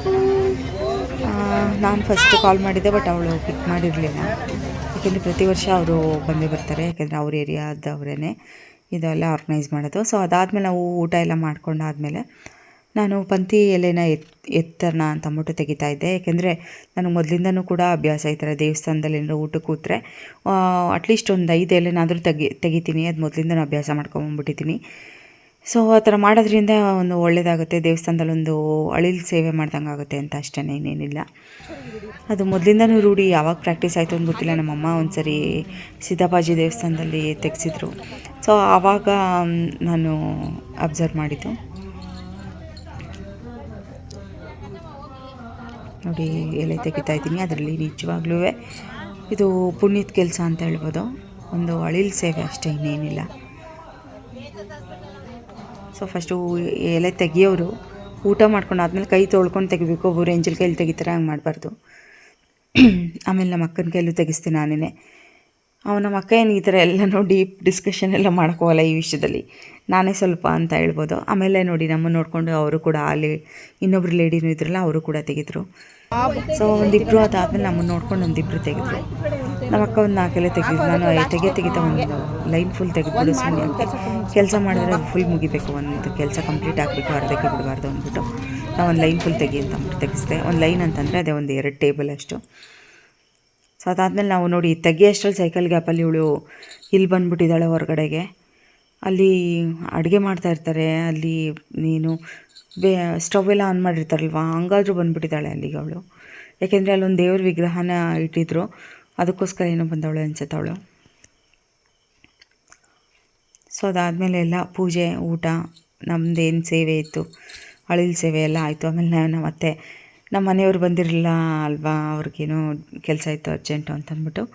ನಾನು ಫಸ್ಟ್ ಕಾಲ್ ಮಾಡಿದ್ದೆ ಬಟ್ ಅವಳು ಪಿಕ್ ಮಾಡಿರಲಿಲ್ಲ. ಯಾಕೆಂದರೆ ಪ್ರತಿ ವರ್ಷ ಅವರು ಬಂದೇ ಬರ್ತಾರೆ, ಯಾಕೆಂದರೆ ಅವ್ರ ಏರಿಯಾದವರೇ ಇದೆಲ್ಲ ಆರ್ಗನೈಸ್ ಮಾಡೋದು. ಸೊ ಅದಾದಮೇಲೆ ನಾವು ಊಟ ಎಲ್ಲ ಮಾಡ್ಕೊಂಡಾದಮೇಲೆ ನಾನು ಪಂಥಿ ಎಲೆನ ಎತ್ ಎತ್ತರಣ ಅಂತ ಅಂದ್ಬಿಟ್ಟು ತೆಗಿತಾ ಇದ್ದೆ. ಯಾಕೆಂದರೆ ನನಗೆ ಮೊದಲಿಂದನೂ ಕೂಡ ಅಭ್ಯಾಸ ಈ ಥರ ದೇವಸ್ಥಾನದಲ್ಲಿ ಏನಾದರೂ ಊಟ ಕೂತ್ರೆ ಅಟ್ಲೀಸ್ಟ್ ಒಂದು ಐದು ಎಲೆನಾದರೂ ತೆಗಿ, ತೆಗಿತೀನಿ. ಅದು ಮೊದಲಿಂದನೂ ಅಭ್ಯಾಸ ಮಾಡ್ಕೊಂಬಂದ್ಬಿಟ್ಟಿದ್ದೀನಿ. ಸೊ ಆ ಥರ ಮಾಡೋದ್ರಿಂದ ಒಂದು ಒಳ್ಳೆಯದಾಗುತ್ತೆ ದೇವಸ್ಥಾನದಲ್ಲಿ ಒಂದು ಅಳಿಲ್ ಸೇವೆ ಮಾಡ್ದಂಗೆ ಆಗುತ್ತೆ ಅಂತ ಅಷ್ಟೇ ಇನ್ನೇನಿಲ್ಲ. ಅದು ಮೊದಲಿಂದನೂ ರೂಢಿ, ಯಾವಾಗ ಪ್ರಾಕ್ಟೀಸ್ ಆಯಿತು ಅಂತ ಗೊತ್ತಿಲ್ಲ. ನಮ್ಮಮ್ಮ ಒಂದು ಸರಿ ಸಿದ್ದಾಬಾಜಿ ದೇವಸ್ಥಾನದಲ್ಲಿ ತೆಗೆಸಿದ್ರು. ಸೊ ಆವಾಗ ನಾನು ಅಬ್ಸರ್ವ್ ಮಾಡಿದ್ದು. ನೋಡಿ, ಎಲೆ ತೆಗಿತಾ ಇದ್ದೀನಿ. ಅದರಲ್ಲಿ ನಿಜವಾಗ್ಲೂ ಇದು ಪುಣ್ಯದ ಕೆಲಸ ಅಂತ ಹೇಳ್ಬೋದು. ಒಂದು ಅಳಿಲ್ ಸೇವೆ ಅಷ್ಟೇ, ಇನ್ನೇನಿಲ್ಲ. ಸೊ ಫಸ್ಟು ಎಲೆ ತೆಗಿಯೋರು, ಊಟ ಮಾಡ್ಕೊಂಡು ಆದಮೇಲೆ ಕೈ ತೊಳ್ಕೊಂಡು ತೆಗಿಬೇಕು. ಒಬ್ಬರು ಎಂಜಲ್ ಕೈಲಿ ತೆಗಿತಾರೆ, ಹಂಗೆ ಮಾಡಬಾರ್ದು. ಆಮೇಲೆ ನಮ್ಮ ಅಕ್ಕನ ಕೈಲೂ ತೆಗಿಸ್ತೀನಿ ನಾನೇ ಅವ ನಮ್ಮ ಅಕ್ಕ ಏನು ಈ ಥರ ಎಲ್ಲ ನೋಡಿ ಡಿಸ್ಕಷನ್ ಎಲ್ಲ ಮಾಡ್ಕೋವಲ್ಲ ಈ ವಿಷಯದಲ್ಲಿ. ನಾನೇ ಸ್ವಲ್ಪ ಅಂತ ಹೇಳ್ಬೋದು. ಆಮೇಲೆ ನೋಡಿ ನಮ್ಮನ್ನು ನೋಡಿಕೊಂಡು ಅವರು ಕೂಡ ಅಲ್ಲಿ ಇನ್ನೊಬ್ರು ಲೇಡಿನೂ ಇದ್ರಲ್ಲ, ಅವರು ಕೂಡ ತೆಗೆದ್ರು. ಸೊ ಒಂದಿಬ್ರು ಅದಾದಮೇಲೆ ನಮ್ಮನ್ನು ನೋಡ್ಕೊಂಡು ಒಂದಿಬ್ರು ತೆಗೆದ್ರು. ನಮ್ಮ ಅಕ್ಕ ಒಂದು ನಾಲ್ಕೆಲ್ಲ ತೆಗೆದಿದ್ದು ನಾನು ತೆಗೆ ತೆಗಿತಾ ಒಂದು ಲೈನ್ ಫುಲ್ ತೆಗೆದ್ಬಿಡು ಸುಮ್ಮನೆ ಕೆಲಸ ಮಾಡಿದ್ರೆ ಅದು ಫುಲ್ ಮುಗಿಬೇಕು. ಒಂದು ಕೆಲಸ ಕಂಪ್ಲೀಟ್ ಆಗಬೇಕು. ಅರ್ಧಕ್ಕೆ ಬಿಡಬಾರ್ದು ಅಂದ್ಬಿಟ್ಟು. ನಾವು ಒಂದು ಲೈನ್ ಫುಲ್ ತೆಗಿ ಅಂತ ಅಂದ್ಬಿಟ್ಟು ತೆಗೆಸಿದೆ. ಒಂದು ಲೈನ್ ಅಂತಂದರೆ ಅದೇ ಒಂದು ಎರಡು ಟೇಬಲ್ ಅಷ್ಟು. ಸೊ ಅದಾದಮೇಲೆ ನಾವು ನೋಡಿ ತೆಗಿ ಅಷ್ಟರಲ್ಲಿ ಸೈಕಲ್ ಗ್ಯಾಪಲ್ಲಿ ಇವಳು ಇಲ್ಲಿ ಬಂದ್ಬಿಟ್ಟಿದ್ದಾಳೆ ಹೊರಗಡೆಗೆ. ಅಲ್ಲಿ ಅಡುಗೆ ಮಾಡ್ತಾಯಿರ್ತಾರೆ ಅಲ್ಲಿ ನೀನು ಬೇ ಸ್ಟವ್ ಆನ್ ಮಾಡಿರ್ತಾರಲ್ವ? ಹಂಗಾದ್ರೂ ಬಂದುಬಿಟ್ಟಿದ್ದಾಳೆ ಅಲ್ಲಿಗೆ ಅವಳು. ಯಾಕೆಂದರೆ ಅಲ್ಲೊಂದು ದೇವ್ರ ವಿಗ್ರಹನ ಇಟ್ಟಿದ್ರು. ಅದಕ್ಕೋಸ್ಕರ ಏನೋ ಬಂದವಳು ಅನ್ಸುತ್ತೆ ಅವಳು. ಸೊ ಅದಾದಮೇಲೆ ಎಲ್ಲ ಪೂಜೆ, ಊಟ ನಮ್ಮದೇನು ಸೇವೆ ಇತ್ತು? ಅಳಿಲ್ ಸೇವೆ ಎಲ್ಲ ಆಯಿತು. ಆಮೇಲೆ ನಾನು ಮತ್ತೆ ನಮ್ಮ ಮನೆಯವ್ರು ಬಂದಿರಲಿಲ್ಲ ಅಲ್ವಾ? ಅವ್ರಿಗೇನೋ ಕೆಲಸ ಇತ್ತು ಅರ್ಜೆಂಟು ಅಂತಂದ್ಬಿಟ್ಟು.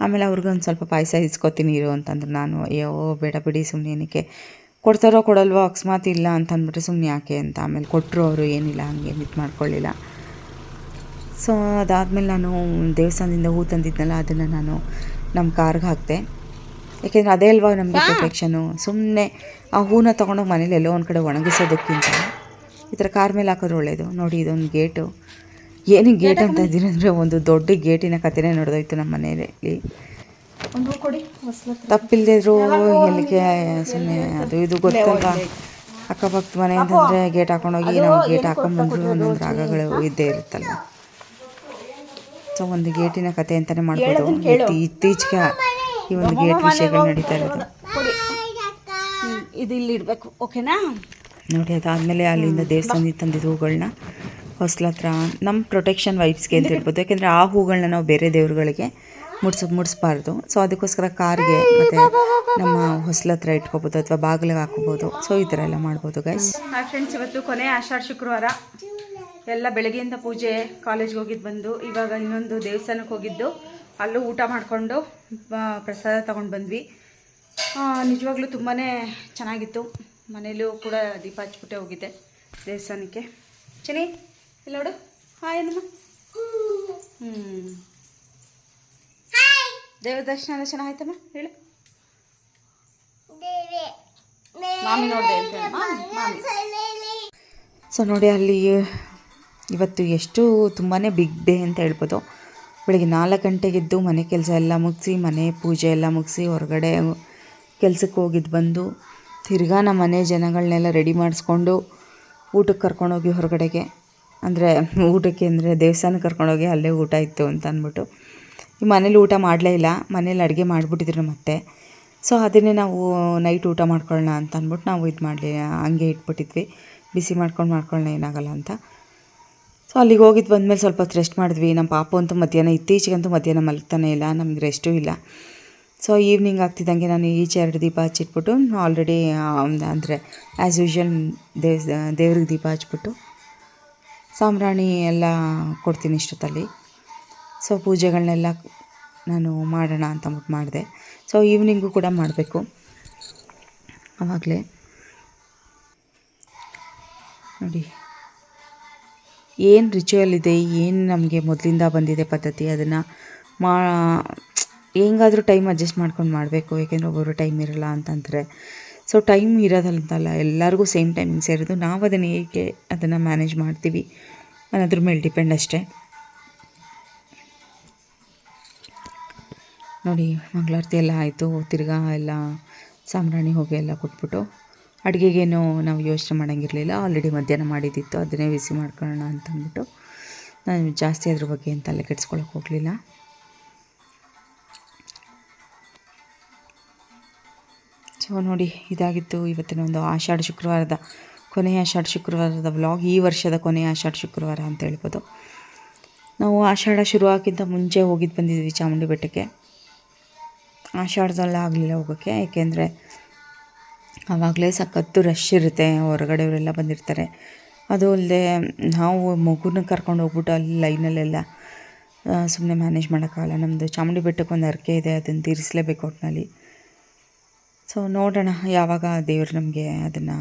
ಆಮೇಲೆ ಅವ್ರಿಗೊಂದು ಸ್ವಲ್ಪ ಪಾಯಸ ಇಸ್ಕೊತೀನಿ ಇರು ಅಂತಂದ್ರೆ. ನಾನು, ಅಯ್ಯೋ, ಬೇಡ ಬಿಡಿ ಸುಮ್ಮನೆ ಏನಕ್ಕೆ ಕೊಡ್ತಾರೋ ಕೊಡಲ್ವೋ ಅಕಸ್ಮಾತ್ ಇಲ್ಲ ಅಂತ ಅಂದ್ಬಿಟ್ರೆ ಸುಮ್ಮನೆ ಯಾಕೆ ಅಂತ. ಆಮೇಲೆ ಕೊಟ್ಟರು ಅವರು ಏನಿಲ್ಲ ಹಂಗೆ ಇದು ಮಾಡ್ಕೊಳ್ಳಿಲ್ಲ. ಸೊ ಅದಾದಮೇಲೆ ನಾನು ದೇವಸ್ಥಾನದಿಂದ ಹೂ ತಂದಿದ್ನಲ್ಲ ಅದನ್ನು ನಾನು ನಮ್ಮ ಕಾರ್ಗೆ ಹಾಕಿದೆ. ಯಾಕೆಂದರೆ ಅದೇ ಅಲ್ವಾ ನಮಗೆ ಪ್ರೊಟೆಕ್ಷನು ಸುಮ್ಮನೆ ಆ ಹೂನ ತೊಗೊಂಡೋಗಿ ಮನೇಲಿ ಎಲ್ಲೋ ಒಂದು ಕಡೆ ಒಣಗಿಸೋದಕ್ಕಿಂತ ಈ ಥರ ಕಾರ್ ಮೇಲೆ ಹಾಕೋದು ಒಳ್ಳೆಯದು ನೋಡಿ ಇದೊಂದು ಗೇಟು. ಏನಿಗೆ ಗೇಟ್ ಅಂತ ಇದ್ದೀನಿ ಅಂದರೆ ಒಂದು ದೊಡ್ಡ ಗೇಟಿನ ಕಥೆನೇ ನಡೆದೋಯ್ತು ನಮ್ಮ ಮನೆಯಲ್ಲಿ ತಪ್ಪಿಲ್ಲದೆ ಎಲ್ಲಿಗೆ ಸುಮ್ಮನೆ ಅದು ಇದು ಗೊತ್ತಲ್ಲ ಅಕ್ಕಪಕ್ಕದ ಮನೆ ಅಂತಂದರೆ ಗೇಟ್ ಹಾಕೊಂಡೋಗಿ ನಾವು ಗೇಟ್ ಹಾಕೊಂಡ್ಬಂದ್ರು ಒಂದೊಂದು ರಾಗಗಳು ಇದ್ದೇ ಇರುತ್ತಲ್ಲ ಸೊ ಒಂದು ಗೇಟಿನ ಕತೆ ಅಂತಲೇ ಮಾಡ್ಬೋದು. ಇತ್ತೀ- ಇತ್ತೀಚೆಗೆ ಈ ಒಂದು ಗೇಟ್ ವಿಷಯಗಳು ನಡೀತಾ ಇರೋದು. ಇದು ಇಲ್ಲಿ ಇಡಬೇಕು ಓಕೆನಾ? ನೋಡಿ ಅದಾದಮೇಲೆ ಅಲ್ಲಿಂದ ದೇವಸ್ಥಾನದಿಂದ ತಂದಿದ್ದ ಹೂಗಳನ್ನ ಹೊಸ್ಲತ್ರ ನಮ್ಮ ಪ್ರೊಟೆಕ್ಷನ್ ವೈಬ್ಸ್ಗೆ ಅಂತ ಹೇಳ್ಬೋದು. ಯಾಕೆಂದರೆ ಆ ಹೂಗಳನ್ನ ನಾವು ಬೇರೆ ದೇವ್ರುಗಳಿಗೆ ಮುಡ್ಸ, ಮುಡಿಸ್ಬಾರ್ದು. ಸೊ ಅದಕ್ಕೋಸ್ಕರ ಕಾರ್ಗೆ ಮತ್ತು ನಮ್ಮ ಹೊಸಲ ಹತ್ರ ಇಟ್ಕೋಬೋದು ಅಥವಾ ಬಾಗಿಲಿಗೆ ಹಾಕೋಬೋದು ಸೊ ಈ ಥರ ಎಲ್ಲ ಮಾಡ್ಬೋದು ಗೈಸ್ ಫ್ರೆಂಡ್ಸ್ ಇವತ್ತು ಕೊನೆ ಆಷಾಢ ಶುಕ್ರವಾರ. ಎಲ್ಲ ಬೆಳಗ್ಗೆಯಿಂದ ಪೂಜೆ ಕಾಲೇಜ್ಗೆ ಹೋಗಿದ್ದು ಬಂದು, ಇವಾಗ ಇನ್ನೊಂದು ದೇವಸ್ಥಾನಕ್ಕೆ ಹೋಗಿದ್ದು. ಅಲ್ಲೂ ಊಟ ಮಾಡಿಕೊಂಡು ಪ್ರಸಾದ ತಗೊಂಡು ಬಂದ್ವಿ. ನಿಜವಾಗ್ಲೂ ತುಂಬಾ ಚೆನ್ನಾಗಿತ್ತು. ಮನೇಲೂ ಕೂಡ ದೀಪ ಹಚ್ಬಿಟ್ಟೆ ಹೋಗಿದ್ದೆ ದೇವಸ್ಥಾನಕ್ಕೆ. ಚೆನ್ನಿ ಇಲ್ಲ ನೋಡು. ಹಾಯ್ ಏನಮ್ಮ ಹ್ಞೂ ದೇವ್ರ ದರ್ಶನ ಎಲ್ಲ ಚೆನ್ನಾಗಾಯ್ತಮ್ಮ ಹೇಳು. ಮಾಮಿ ನೋಡಿದೆ ಅಂತ ಸೊ ನೋಡಿ ಅಲ್ಲಿ ಇವತ್ತು ಎಷ್ಟು ತುಂಬಾ ಬಿಗ್ ಡೇ ಅಂತ ಹೇಳ್ಬೋದು. ಬೆಳಿಗ್ಗೆ ನಾಲ್ಕು ಗಂಟೆಗೆದ್ದು ಮನೆ ಕೆಲಸ ಎಲ್ಲ ಮುಗಿಸಿ ಮನೆ ಪೂಜೆ ಎಲ್ಲ ಮುಗಿಸಿ ಹೊರಗಡೆ ಕೆಲ್ಸಕ್ಕೆ ಹೋಗಿದ್ದು ಬಂದು ತಿರ್ಗಾ ನಮ್ಮ ಮನೆ ಜನಗಳನ್ನೆಲ್ಲ ರೆಡಿ ಮಾಡಿಸ್ಕೊಂಡು ಊಟಕ್ಕೆ ಕರ್ಕೊಂಡೋಗಿ ಹೊರಗಡೆಗೆ. ಅಂದರೆ ಊಟಕ್ಕೆ ಅಂದರೆ ದೇವಸ್ಥಾನಕ್ಕೆ ಕರ್ಕೊಂಡೋಗಿ ಅಲ್ಲೇ ಊಟ ಇತ್ತು ಅಂತ ಅಂದ್ಬಿಟ್ಟು. ಈ ಮನೇಲಿ ಊಟ ಮಾಡಲೇ ಇಲ್ಲ. ಮನೇಲಿ ಅಡುಗೆ ಮಾಡಿಬಿಟ್ಟಿದ್ರು ಮತ್ತೆ. ಸೊ ಅದನ್ನೇ ನಾವು ನೈಟ್ ಊಟ ಮಾಡ್ಕೊಳ್ಳೋಣ ಅಂತ ಅಂದ್ಬಿಟ್ಟು ನಾವು ಇದು ಮಾಡಲಿ, ಹಂಗೆ ಇಟ್ಬಿಟ್ಟಿದ್ವಿ. ಬಿಸಿ ಮಾಡ್ಕೊಂಡು ಮಾಡ್ಕೊಳ್ಳೋಣ ಏನಾಗಲ್ಲ ಅಂತ. ಸೊ ಅಲ್ಲಿಗೆ ಹೋಗಿದ್ದು ಬಂದಮೇಲೆ ಸ್ವಲ್ಪ ಹೊತ್ತು ರೆಸ್ಟ್ ಮಾಡಿದ್ವಿ. ನಮ್ಮ ಪಾಪ ಅಂತೂ ಮಧ್ಯಾಹ್ನ, ಇತ್ತೀಚೆಗಂತೂ ಮಧ್ಯಾಹ್ನ ಮಲಗ್ತಾನೆ ಇಲ್ಲ. ನಮ್ಗೆ ರೆಸ್ಟೂ ಇಲ್ಲ. ಸೊ ಈವ್ನಿಂಗ್ ಆಗ್ತಿದ್ದಂಗೆ ನಾನು ಈಚೆ ಎರಡು ದೀಪ ಹಚ್ಚಿಟ್ಬಿಟ್ಟು ಆಲ್ರೆಡಿ ಅಂದರೆ ಆ್ಯಸ್ ಯೂಶ್ವಲ್ ದೇವ್ ದೇವ್ರಿಗೆ ದೀಪ ಹಚ್ಬಿಟ್ಟು, ಸಾಂಬ್ರಾಣಿ ಎಲ್ಲ ಕೊಡ್ತೀನಿ ಇಷ್ಟೊತ್ತಲ್ಲಿ. ಸೊ ಪೂಜೆಗಳನ್ನೆಲ್ಲ ನಾನು ಮಾಡೋಣ ಅಂತ ಅಂದ್ಬಿಟ್ಟು ಮಾಡಿದೆ. ಸೊ ಈವ್ನಿಂಗು ಕೂಡ ಮಾಡಬೇಕು. ಆವಾಗಲೇ ನೋಡಿ. ಏನು ರಿಚುವಲ್ ಇದೆ, ಏನು ನಮಗೆ ಮೊದಲಿಂದ ಬಂದಿದೆ ಪದ್ಧತಿ, ಅದನ್ನು ಮಾ, ಹೆಂಗಾದರೂ ಟೈಮ್ ಅಡ್ಜಸ್ಟ್ ಮಾಡ್ಕೊಂಡು ಮಾಡಬೇಕು, ಏಕೆಂದರೆ ಒಬ್ಬರು ಟೈಮ್ ಇರಲ್ಲ ಅಂತಂದರೆ. ಸೊ ಟೈಮ್ ಇರೋದಂತಲ್ಲ ಎಲ್ಲರಿಗೂ ಸೇಮ್ ಟೈಮಿಂಗ್ಸ್ ಇರೋದು ನಾವು ಅದನ್ನು ಹೇಗೆ ಅದನ್ನು ಮ್ಯಾನೇಜ್ ಮಾಡ್ತೀವಿ ಅನ್ನೋದ್ರ ಮೇಲೆ ಡಿಪೆಂಡ್ ಅಷ್ಟೇ. ನೋಡಿ, ಮಂಗಳಾರತಿ ಎಲ್ಲ ಆಯಿತು, ತಿರ್ಗಾ ಎಲ್ಲ ಸಾಂಬ್ರಾಣಿ ಹೋಗಿ ಎಲ್ಲ ಕೊಟ್ಬಿಟ್ಟು ಅಡುಗೆಗೇನು ನಾವು ಯೋಚನೆ ಮಾಡೋಂಗಿರಲಿಲ್ಲ. ಆಲ್ರೆಡಿ ಮಧ್ಯಾಹ್ನ ಮಾಡಿದ್ದಿತ್ತು, ಅದನ್ನೇ ಬಿಸಿ ಮಾಡ್ಕೊಳ್ಳೋಣ ಅಂತಂದ್ಬಿಟ್ಟು ನಾನು ಜಾಸ್ತಿ ಅದ್ರ ಬಗ್ಗೆ ಅಂತ ತಲೆ ಕೆಡ್ಸ್ಕೊಳಕ್ಕೆ ಹೋಗಲಿಲ್ಲ. ಸೊ ನೋಡಿ, ಇದಾಗಿತ್ತು ಇವತ್ತಿನ ಒಂದು ಆಷಾಢ ಶುಕ್ರವಾರದ, ಕೊನೆಯ ಆಷಾಢ ಶುಕ್ರವಾರದ ವ್ಲಾಗ್ ಈ ವರ್ಷದ ಕೊನೆಯ ಆಷಾಢ ಶುಕ್ರವಾರ ಅಂತ ಹೇಳ್ಬೋದು. ನಾವು ಆಷಾಢ ಶುರುವಾಗಿಂತ ಮುಂಚೆ ಹೋಗಿದ್ದು ಬಂದಿದ್ವಿ ಚಾಮುಂಡಿ ಬೆಟ್ಟಕ್ಕೆ. ಆಷಾಢದಲ್ಲಿ ಆಗಲಿಲ್ಲ ಹೋಗೋಕ್ಕೆ ಏಕೆಂದರೆ ಆವಾಗಲೇ ಸಖತ್ತು ರಶ್ ಇರುತ್ತೆ ಹೊರಗಡೆಯವರೆಲ್ಲ ಬಂದಿರ್ತಾರೆ. ಅದು ಅಲ್ಲದೆ ನಾವು ಮಗುನ ಕರ್ಕೊಂಡು ಹೋಗ್ಬಿಟ್ಟು ಅಲ್ಲಿ ಲೈನಲ್ಲೆಲ್ಲ ಸುಮ್ಮನೆ ಮ್ಯಾನೇಜ್ ಮಾಡೋಕ್ಕಾಗಲ್ಲ. ನಮ್ಮದು ಚಾಮುಂಡಿ ಬೆಟ್ಟಕ್ಕೆ ಒಂದು ಹರಕೆ ಇದೆ, ಅದನ್ನು ತೀರಿಸಲೇಬೇಕು ಒಟ್ಟಿನಲ್ಲಿ ಸೊ ನೋಡೋಣ ಯಾವಾಗ ದೇವರು ನಮಗೆ ಅದನ್ನು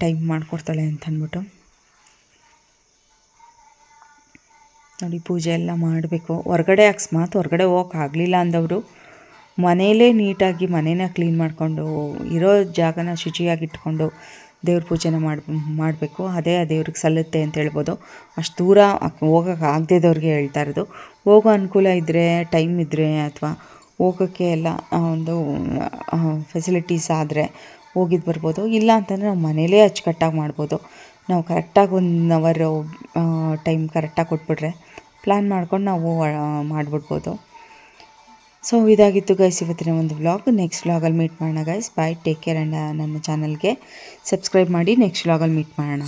ಟೈಮ್ ಮಾಡಿಕೊಡ್ತಾಳೆ ಅಂತ ಅಂದ್ಬಿಟ್ಟು. ನೋಡಿ, ಪೂಜೆ ಎಲ್ಲ ಮಾಡಬೇಕು. ಹೊರಗಡೆ ಅಕಸ್ಮಾತ್ ಹೊರಗಡೆ ಹೋಗೋಕ್ಕಾಗಲಿಲ್ಲ ಅಂದವರು. ಮನೇಲೇ ನೀಟಾಗಿ ಮನೇನ ಕ್ಲೀನ್ ಮಾಡಿಕೊಂಡು, ಇರೋ ಜಾಗನ ಶುಚಿಯಾಗಿಟ್ಕೊಂಡು ದೇವ್ರ ಪೂಜೆನ ಮಾಡಿ, ಮಾಡಬೇಕು. ಅದೇ ಆ ದೇವ್ರಿಗೆ ಸಲ್ಲುತ್ತೆ ಅಂತ ಹೇಳ್ಬೋದು. ಅಷ್ಟು ದೂರ ಹೋಗೋಕೆ ಆಗದೇದವ್ರಿಗೆ ಹೇಳ್ತಾ ಇರೋದು. ಹೋಗೋ ಅನುಕೂಲ ಇದ್ದರೆ ಟೈಮ್ ಇದ್ದರೆ ಅಥವಾ ಹೋಗೋಕ್ಕೆ ಎಲ್ಲ ಒಂದು ಫೆಸಿಲಿಟೀಸ್ ಆದರೆ ಹೋಗಿದ್ದು ಬರ್ಬೋದು. ಇಲ್ಲ ಅಂತಂದರೆ ನಾವು ಮನೇಲೇ ಅಚ್ಚುಕಟ್ಟಾಗಿ ಮಾಡ್ಬೋದು. ನಾವು ಕರೆಕ್ಟಾಗಿ ಒನ್ ಅವರು ಟೈಮ್ ಕರೆಕ್ಟಾಗಿ ಕೊಟ್ಬಿಟ್ರೆ ಪ್ಲ್ಯಾನ್ ಮಾಡ್ಕೊಂಡು ನಾವು ಮಾಡಿಬಿಡ್ಬೋದು. ಸೊ, ಇದಾಗಿತ್ತು ಗೈಸ್ ಇವತ್ತಿನ ಒಂದು ವ್ಲಾಗ್ ನೆಕ್ಸ್ಟ್ ವ್ಲಾಗಲ್ಲಿ ಮೀಟ್ ಮಾಡೋಣ guys bye take care and ನನ್ನ ಚಾನಲ್ಗೆ ಸಬ್ಸ್ಕ್ರೈಬ್ ಮಾಡಿ ನೆಕ್ಸ್ಟ್ ವ್ಲಾಗಲ್ಲಿ ಮೀಟ್ ಮಾಡೋಣ.